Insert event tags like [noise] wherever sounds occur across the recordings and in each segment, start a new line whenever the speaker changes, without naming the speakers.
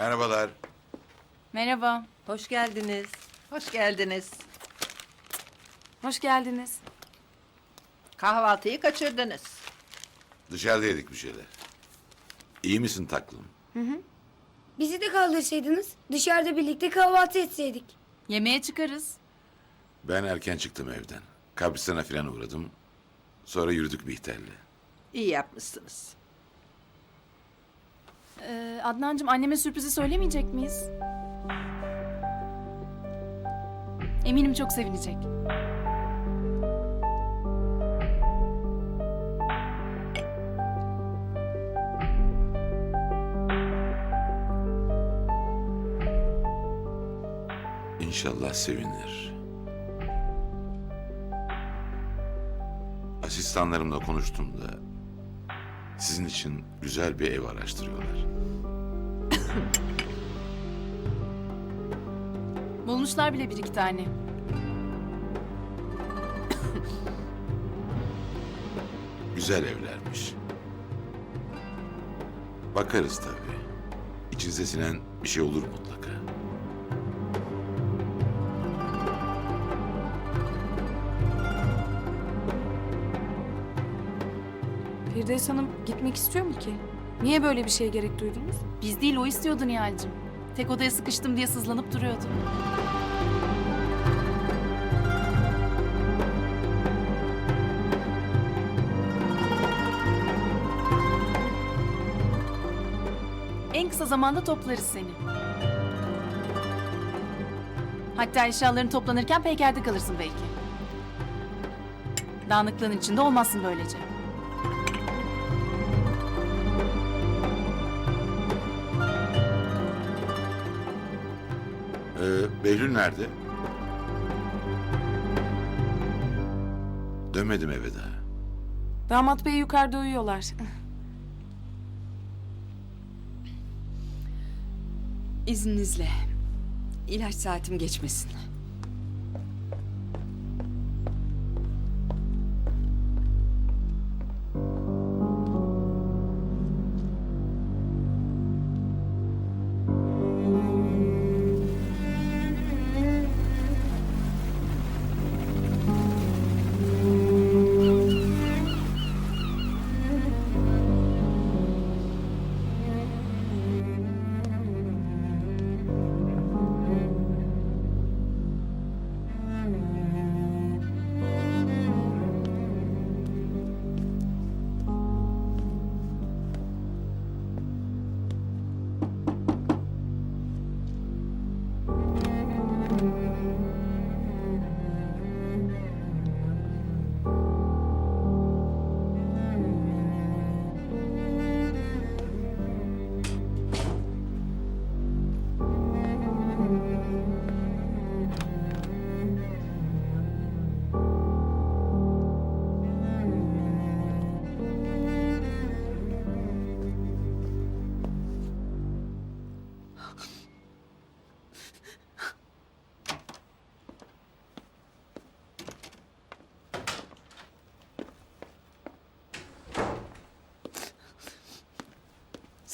Merhabalar.
Merhaba.
Hoş geldiniz.
Hoş geldiniz.
Hoş geldiniz.
Kahvaltıyı kaçırdınız.
Dışarıda yedik bir şeyler. İyi misin taklım?
Bizi de kaldırsaydınız dışarıda birlikte kahvaltı etseydik.
Yemeğe çıkarız.
Ben erken çıktım evden. Kabristan'a falan uğradım. Sonra yürüdük Bihter'le.
İyi yapmışsınız.
Adnancığım anneme sürprizi söylemeyecek miyiz? Eminim çok sevinecek.
İnşallah sevinir. Asistanlarımla konuştum da sizin için güzel bir ev araştırıyorlar.
Bulmuşlar bile bir iki tane.
Güzel evlermiş. Bakarız tabii. İçinize sinen bir şey olur mutlaka.
Firdevs Hanım gitmek istiyor mu ki? Niye böyle bir şeye gerek duydunuz?
Biz değil o istiyordu Nihal'cığım. Tek odaya sıkıştım diye sızlanıp duruyordu. En kısa zamanda toplarız seni. Hatta eşyaların toplanırken peykerde kalırsın belki. Dağınıklığın içinde olmazsın böylece.
Ee, Behlül nerede? Dönmedim eve daha.
Damat bey yukarıda uyuyorlar.
İzninizle. İlaç saatim geçmesin.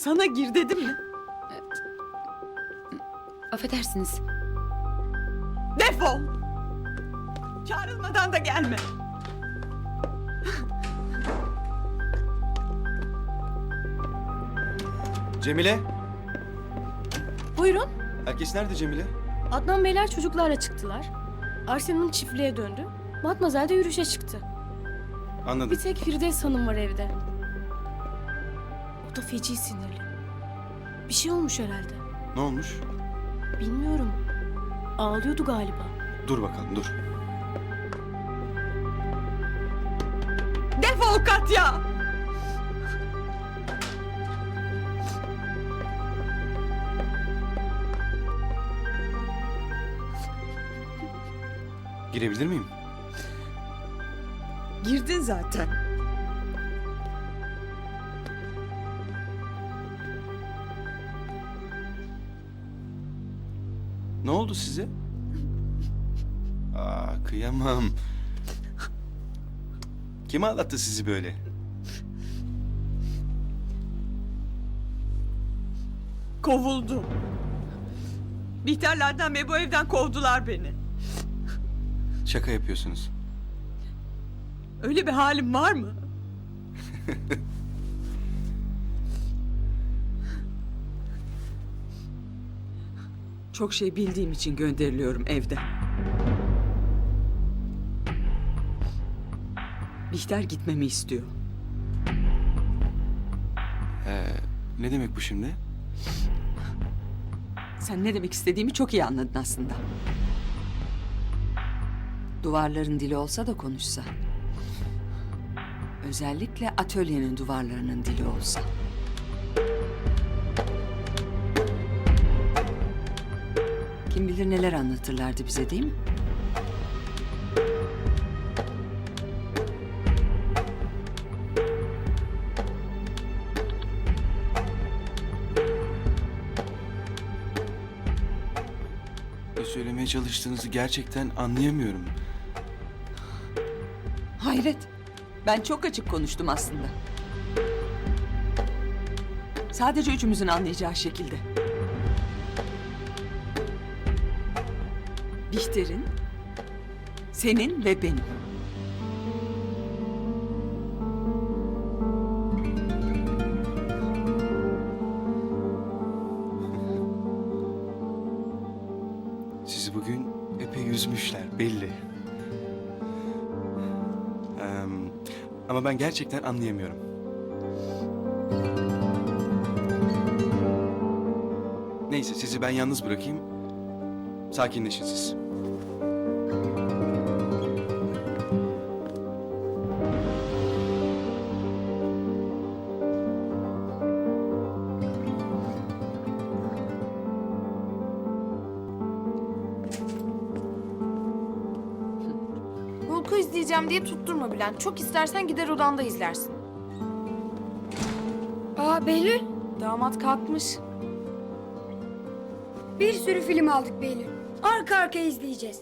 Sana gir dedim mi?
Affedersiniz.
Defol! Çağrılmadan da gelme.
Cemile.
Buyurun.
Herkes nerede Cemile?
Adnan Beyler çocuklarla çıktılar. Arsen'in çiftliğe döndü. Matmazel de yürüyüşe çıktı.
Anladım.
Bir tek Firdevs Hanım var evde. O da feci sinirli. Bir şey olmuş herhalde.
Ne olmuş?
Bilmiyorum. Ağlıyordu galiba.
Dur bakalım dur.
Defol Katya!
Girebilir miyim?
Girdin zaten.
Oldu size? Aa kıyamam. Kim ağlattı sizi böyle?
Kovuldum. Bihterlerden ve bu evden kovdular beni.
Şaka yapıyorsunuz.
Öyle bir halim var mı? [laughs] Çok şey bildiğim için gönderiliyorum evden. Bihter gitmemi istiyor.
Ee, ne demek bu şimdi?
Sen ne demek istediğimi çok iyi anladın aslında. Duvarların dili olsa da konuşsa. Özellikle atölyenin duvarlarının dili olsa. Kim bilir neler anlatırlardı bize değil mi?
Ne söylemeye çalıştığınızı gerçekten anlayamıyorum.
Hayret. Ben çok açık konuştum aslında. Sadece üçümüzün anlayacağı şekilde. Bihter'in, senin ve benim.
Sizi bugün epey üzmüşler belli. Ee, ama ben gerçekten anlayamıyorum. Neyse sizi ben yalnız bırakayım. Sakinleşin siz.
Hulk'u izleyeceğim diye tutturma Bülent. Çok istersen gider odanda izlersin.
Aa Behlül,
Damat kalkmış.
bir sürü film aldık Behlül. Arka arkaya izleyeceğiz.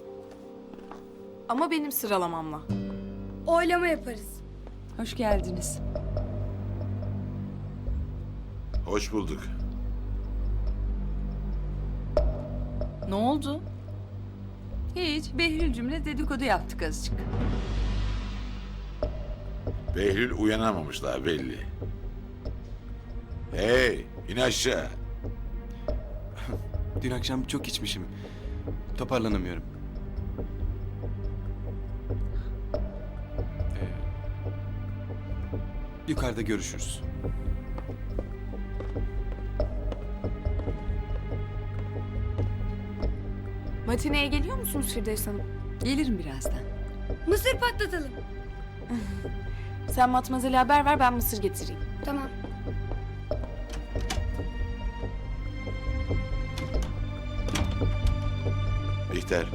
Ama benim sıralamamla.
Oylama yaparız.
Hoş geldiniz.
Hoş bulduk.
Ne oldu?
Hiç, Behlül cümle dedikodu yaptık azıcık.
Behlül uyanamamış daha belli. Hey, in aşağı.
Dün akşam çok içmişim. Toparlanamıyorum. Ee, yukarıda görüşürüz.
Matineye geliyor musunuz Firdevs Hanım?
Gelirim birazdan.
Mısır patlatalım.
Sen Matmazel'e haber ver ben mısır getireyim.
Tamam.
Bihter,